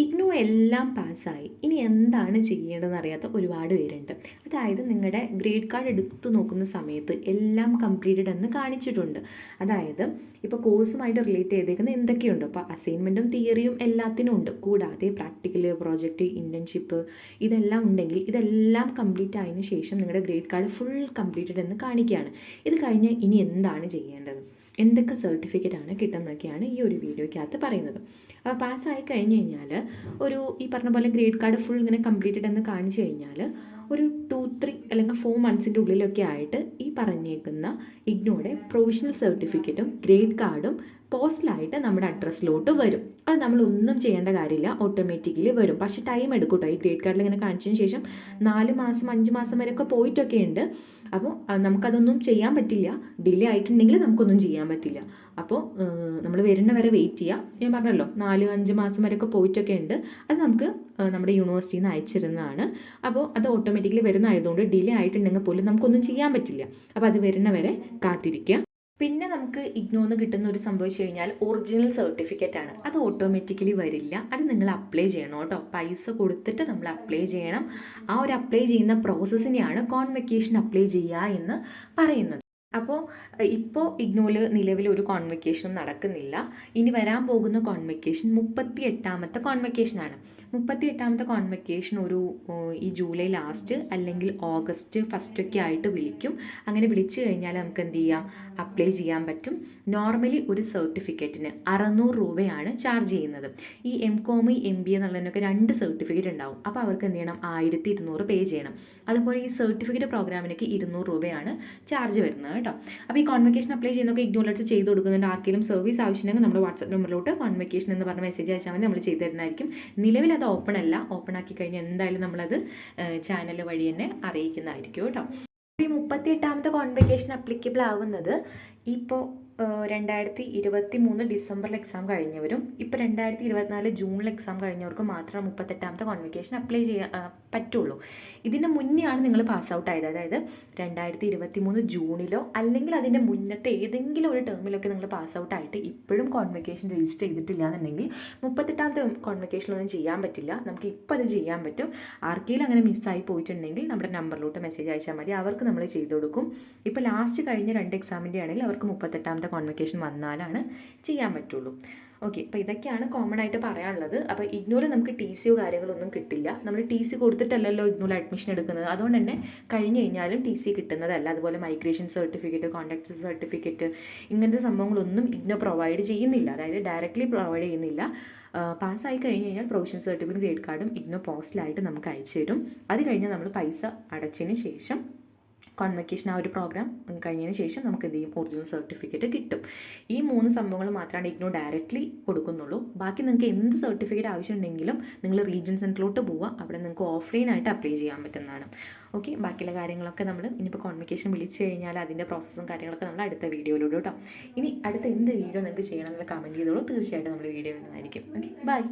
ഇഗ്നോ എല്ലാം പാസ്സായി. ഇനി എന്താണ് ചെയ്യേണ്ടതെന്ന് അറിയാത്ത ഒരുപാട് പേരുണ്ട്. അതായത് നിങ്ങളുടെ ഗ്രേഡ് കാർഡ് എടുത്തു നോക്കുന്ന സമയത്ത് എല്ലാം കംപ്ലീറ്റഡ് എന്ന് കാണിച്ചിട്ടുണ്ട്. അതായത് ഇപ്പോൾ കോഴ്സുമായിട്ട് റിലേറ്റ് ചെയ്തേക്കുന്ന എന്തൊക്കെയുണ്ട്? അപ്പോൾ അസൈൻമെന്റും തിയറിയും എല്ലാത്തിനും ഉണ്ട്. കൂടാതെ പ്രാക്ടിക്കൽ പ്രോജക്റ്റ് ഇന്റേൺഷിപ്പ് ഇതെല്ലാം ഉണ്ടെങ്കിൽ ഇതെല്ലാം കംപ്ലീറ്റ് ആയതിനു ശേഷം നിങ്ങളുടെ ഗ്രേഡ് കാർഡ് ഫുൾ കംപ്ലീറ്റഡ് എന്ന് കാണിക്കുകയാണ്. ഇത് കഴിഞ്ഞ് ഇനി എന്താണ് ചെയ്യേണ്ടത്? എന്തൊക്കെ സർട്ടിഫിക്കറ്റ് ആണ് കിട്ടുന്നതൊക്കെയാണ് ഈ ഒരു വീഡിയോയ്ക്കകത്ത് പറയുന്നത്. അപ്പോൾ പാസ്സായി കഴിഞ്ഞ് കഴിഞ്ഞാൽ ഒരു ഈ പറഞ്ഞ പോലെ ഗ്രേഡ് കാർഡ് ഫുൾ ഇങ്ങനെ കംപ്ലീറ്റഡ് എന്ന് കാണിച്ചു കഴിഞ്ഞാൽ ഒരു ടു ത്രീ അല്ലെങ്കിൽ ഫോർ മന്ത്സിന്റെ ഉള്ളിലൊക്കെ ആയിട്ട് ഈ പറഞ്ഞേക്കുന്ന ഇഗ്നോയുടെ പ്രൊവിഷണൽ സർട്ടിഫിക്കറ്റും ഗ്രേഡ് കാർഡും പോസ്റ്റലായിട്ട് നമ്മുടെ അഡ്രസ്സിലോട്ട് വരും. അത് നമ്മൾ ഒന്നും ചെയ്യേണ്ട കാര്യമില്ല. ഓട്ടോമാറ്റിക്കലി വരും. പക്ഷേ ടൈം എടുക്കും കേട്ടോ ഈ ഗ്രേഡ് കാർഡിൽ ഇങ്ങനെ കാണിച്ചതിന് ശേഷം നാല് മാസം അഞ്ച് മാസം വരെയൊക്കെ പോയിട്ടൊക്കെ ഉണ്ട്. അപ്പോൾ നമുക്കതൊന്നും ചെയ്യാൻ പറ്റില്ല. ഡിലേ ആയിട്ടുണ്ടെങ്കിൽ നമുക്കൊന്നും ചെയ്യാൻ പറ്റില്ല. അപ്പോൾ നമ്മൾ വരുന്ന വരെ വെയിറ്റ് ചെയ്യുക ഞാൻ പറഞ്ഞല്ലോ നാല് അഞ്ച് മാസം വരെയൊക്കെ പോയിട്ടൊക്കെ ഉണ്ട്. അത് നമുക്ക് നമ്മുടെ യൂണിവേഴ്സിറ്റിയിൽ നിന്ന് അയച്ചിരുന്നതാണ്. അപ്പോൾ അത് ഓട്ടോമാറ്റിക്കലി വരുന്നതായതുകൊണ്ട് ഡിലേ ആയിട്ടുണ്ടെങ്കിൽ പോലും നമുക്കൊന്നും ചെയ്യാൻ പറ്റില്ല. അപ്പോൾ അത് വരുന്ന വരെ കാത്തിരിക്കുക. പിന്നെ നമുക്ക് ഇഗ്നോന്ന് കിട്ടുന്ന ഒരു സംഭവിച്ചു കഴിഞ്ഞാൽ ഒറിജിനൽ സർട്ടിഫിക്കറ്റ് ആണ്. അത് ഓട്ടോമാറ്റിക്കലി വരില്ല. അത് നിങ്ങൾ അപ്ലൈ ചെയ്യണം കേട്ടോ. പൈസ കൊടുത്തിട്ട് നമ്മൾ അപ്ലൈ ചെയ്യണം. ആ ഒരു അപ്ലൈ ചെയ്യുന്ന പ്രോസസ്സിനെയാണ് കോൺവെക്കേഷൻ അപ്ലൈ ചെയ്യുക എന്ന് പറയുന്നത്. അപ്പോൾ ഇപ്പോൾ ഇഗ്നോയിൽ നിലവിൽ ഒരു കോൺവെക്കേഷനും നടക്കുന്നില്ല. ഇനി വരാൻ പോകുന്ന കോൺവെക്കേഷൻ മുപ്പത്തി എട്ടാമത്തെ കോൺവെക്കേഷനാണ് മുപ്പത്തി എട്ടാമത്തെ കോൺവെക്കേഷൻ ഒരു ഈ ജൂലൈ ലാസ്റ്റ് അല്ലെങ്കിൽ ഓഗസ്റ്റ് ഫസ്റ്റ് ഒക്കെ ആയിട്ട് വിളിക്കും. അങ്ങനെ വിളിച്ചു കഴിഞ്ഞാൽ നമുക്ക് എന്ത് ചെയ്യാം? അപ്ലൈ ചെയ്യാൻ പറ്റും. നോർമലി ഒരു സർട്ടിഫിക്കറ്റിന് അറുന്നൂറ് രൂപയാണ് ചാർജ് ചെയ്യുന്നത്. ഈ എം കോം എം ബി എന്നുള്ളതിനൊക്കെ രണ്ട് സർട്ടിഫിക്കറ്റ് ഉണ്ടാവും. അപ്പോൾ അവർക്ക് എന്ത് ചെയ്യണം? ആയിരത്തി ഇരുന്നൂറ് പേ ചെയ്യണം. അതുപോലെ ഈ സർട്ടിഫിക്കറ്റ് പ്രോഗ്രാമിനൊക്കെ ഇരുന്നൂറ് രൂപയാണ് ചാർജ് വരുന്നത് കേട്ടോ. അപ്പോൾ ഈ കോൺവെക്കേഷൻ അപ്ലൈ ചെയ്യുന്നൊക്കെ ഇഗ്നോളജ് ചെയ്ത് കൊടുക്കുന്നുണ്ട്. ആർക്കെങ്കിലും സർവീസ് ആവശ്യമുണ്ടെങ്കിൽ നമ്മുടെ വാട്സപ്പ് നമ്പറിലോട്ട് കോൺവെക്കേഷൻ എന്ന് പറഞ്ഞ മെസ്സേജ് അയച്ചാൽ മതി. നമ്മൾ ചെയ്തു തരുന്നതായിരിക്കും. നിലവിൽ അത് ഓപ്പൺ അല്ല. ഓപ്പൺ ആക്കി കഴിഞ്ഞാൽ എന്തായാലും നമ്മളത് ചാനൽ വഴി തന്നെ അറിയിക്കുന്നതായിരിക്കും കേട്ടോ. ഈ മുപ്പത്തി എട്ടാമത്തെ കോൺവെക്കേഷൻ അപ്ലിക്കബിൾ ആവുന്നത് ഇപ്പോൾ രണ്ടായിരത്തി ഇരുപത്തി മൂന്ന് ഡിസംബറിൽ എക്സാം കഴിഞ്ഞവരും ഇപ്പോൾ രണ്ടായിരത്തി ഇരുപത്തിനാല് ജൂണിൽ എക്സാം കഴിഞ്ഞവർക്ക് മാത്രം മുപ്പത്തെട്ടാമത്തെ കോൺവെക്കേഷൻ അപ്ലൈ ചെയ്യാൻ പറ്റുള്ളൂ. ഇതിന് മുന്നെയാണ് നിങ്ങൾ പാസ് ഔട്ട് ആയത്. അതായത് രണ്ടായിരത്തി ഇരുപത്തി മൂന്ന് ജൂണിലോ അല്ലെങ്കിൽ അതിന്റെ മുന്നത്തെ ഏതെങ്കിലും ഒരു ടേമിലൊക്കെ നിങ്ങൾ പാസ് ഔട്ട് ആയിട്ട് ഇപ്പോഴും കോൺവെക്കേഷൻ രജിസ്റ്റർ ചെയ്തിട്ടില്ല എന്നുണ്ടെങ്കിൽ മുപ്പത്തെട്ടാമത്തെ കോൺവെക്കേഷനൊന്നും ചെയ്യാൻ പറ്റില്ല. നമുക്ക് ഇപ്പോൾ അത് ചെയ്യാൻ പറ്റും. ആർക്കെങ്കിലും അങ്ങനെ മിസ്സായി പോയിട്ടുണ്ടെങ്കിൽ നമ്മുടെ നമ്പറിലോട്ട് മെസ്സേജ് അയച്ചാൽ മതി. അവർക്ക് നമ്മൾ ചെയ്തു കൊടുക്കും. ഇപ്പോൾ ലാസ്റ്റ് കഴിഞ്ഞ രണ്ട് എക്സാമിന്റെ ആണെങ്കിൽ അവർക്ക് മുപ്പത്തെട്ടാമത്തെ കോൺവെക്കേഷൻ വന്നാലാണ് ചെയ്യാൻ പറ്റുള്ളൂ. ഓക്കെ അപ്പോൾ ഇതൊക്കെയാണ് കോമൺ ആയിട്ട് പറയാനുള്ളത്. അപ്പോൾ ഇഗ്നോർ നമുക്ക് ടി സിയോ കാര്യങ്ങളൊന്നും കിട്ടില്ല. നമ്മൾ ടി സി കൊടുത്തിട്ടല്ലല്ലോ ഇഗ്നോയിൽ അഡ്മിഷൻ എടുക്കുന്നത്. അതുകൊണ്ട് തന്നെ കഴിഞ്ഞ് കഴിഞ്ഞാലും ടി സി കിട്ടുന്നതല്ല. അതുപോലെ മൈഗ്രേഷൻ സർട്ടിഫിക്കറ്റ് കോൺടാക്ട് സർട്ടിഫിക്കറ്റ് ഇങ്ങനത്തെ സംഭവങ്ങളൊന്നും ഇഗ്നോ പ്രൊവൈഡ് ചെയ്യുന്നില്ല. അതായത് ഡയറക്റ്റ്ലി പ്രൊവൈഡ് ചെയ്യുന്നില്ല. പാസ്സായി കഴിഞ്ഞ് കഴിഞ്ഞാൽ പ്രൊവിഷൻ സർട്ടിഫിക്കറ്റ് ഗ്രേഡ് കാർഡും ഇഗ്നോ പോസ്റ്റിലായിട്ട് നമുക്ക് അയച്ചു തരും. അത് കഴിഞ്ഞാൽ നമ്മൾ പൈസ അടച്ചതിന് ശേഷം കോൺവെക്കേഷൻ ആ ഒരു പ്രോഗ്രാം കഴിഞ്ഞതിന് ശേഷം നമുക്ക് എന്ത് ചെയ്യും? ഒറിജിനൽ സർട്ടിഫിക്കറ്റ് കിട്ടും. ഈ മൂന്ന് സംഭവങ്ങൾ മാത്രമാണ് ഇഗ്നോ ഡയറക്റ്റ്ലി കൊടുക്കുന്നുള്ളൂ. ബാക്കി നിങ്ങൾക്ക് എന്ത് സർട്ടിഫിക്കറ്റ് ആവശ്യമുണ്ടെങ്കിലും നിങ്ങൾ റീജിയൻ സെന്ററിലോട്ട് പോവുക. അവിടെ നിങ്ങൾക്ക് ഓഫ്ലൈനായിട്ട് അപ്ലൈ ചെയ്യാൻ പറ്റുന്നതാണ്. ഓക്കെ ബാക്കിയുള്ള കാര്യങ്ങളൊക്കെ നമ്മൾ ഇനിയിപ്പോൾ കോൺവെക്കേഷൻ വിളിച്ചു കഴിഞ്ഞാൽ അതിന്റെ പ്രോസസ്സും കാര്യങ്ങളൊക്കെ നമ്മൾ അടുത്ത വീഡിയോയിലൂടെ കേട്ടോ. ഇനി അടുത്ത എന്ത് വീഡിയോ നിങ്ങൾക്ക് ചെയ്യണം എന്നുള്ള കമന്റ് ചെയ്തോളൂ. തീർച്ചയായിട്ടും നമ്മൾ വീഡിയോ ഇടുന്നതായിരിക്കും ഓക്കെ ബൈ